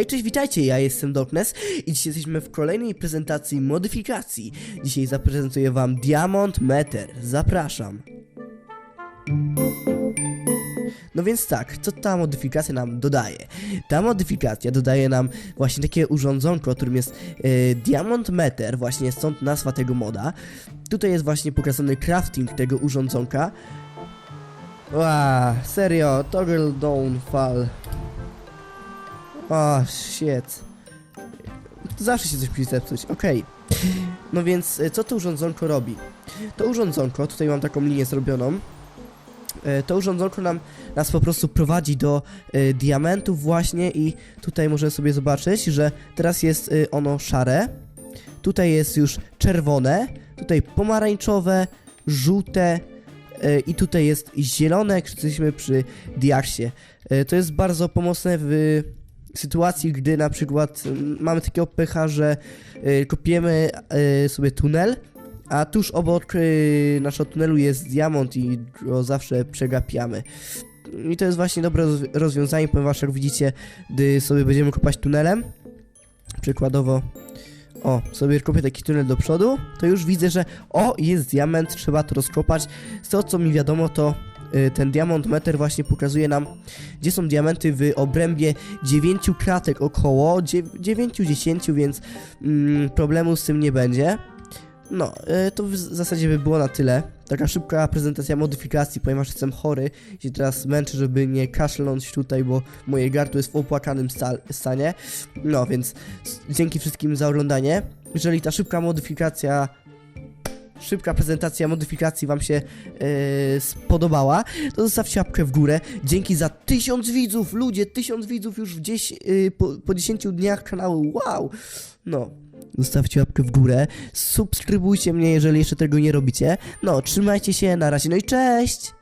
Hej, cześć, witajcie, ja jestem Darkness i dzisiaj jesteśmy w kolejnej prezentacji modyfikacji. Dzisiaj zaprezentuję wam Diamond Meter. Zapraszam. No więc tak, co ta modyfikacja nam dodaje? Ta modyfikacja dodaje nam właśnie takie urządzonko, którym jest e, Diamond Meter, właśnie stąd nazwa tego moda. Tutaj jest właśnie pokazany crafting tego urządzonka. Ła, serio, toggle downfall. O, shit. Zawsze się coś musi zepsuć, okej. No więc, e, co to urządzonko robi? To urządzonko, tutaj mam taką linię zrobioną. E, To urządzonko nam, nas po prostu prowadzi do e, diamentów właśnie i tutaj możemy sobie zobaczyć, że teraz jest e, ono szare. Tutaj jest już czerwone, tutaj pomarańczowe, żółte e, i tutaj jest zielone, jak jesteśmy przy diaksie. E, To jest bardzo pomocne w sytuacji, gdy na przykład mm, mamy takiego pecha, że y, kopiemy y, sobie tunel, a tuż obok y, naszego tunelu jest diamont i go zawsze przegapiamy. I to jest właśnie dobre rozwi- rozwiązanie, ponieważ jak widzicie, gdy sobie będziemy kopać tunelem, przykładowo, o, sobie kopię taki tunel do przodu, to już widzę, że o, jest diament, trzeba to rozkopać. Z tego co mi wiadomo, to y, ten diamond meter właśnie pokazuje nam, gdzie są diamenty w obrębie 9 kratek około, 9-10, więc mm, problemu z tym nie będzie. No, y, to w zasadzie by było na tyle. Taka szybka prezentacja modyfikacji, ponieważ jestem chory i teraz męczę, żeby nie kaszlnąć tutaj, bo moje gardło jest w opłakanym sta stanie. No, więc dzięki wszystkim za oglądanie. Jeżeli ta szybka modyfikacja szybka prezentacja modyfikacji Wam się yy, spodobała, to zostawcie łapkę w górę. Dzięki za tysiąc widzów, ludzie, tysiąc widzów już w dzies- yy, po, po 10 dniach kanału, wow! No, zostawcie łapkę w górę, subskrybujcie mnie, jeżeli jeszcze tego nie robicie. No, trzymajcie się, na razie, no i cześć!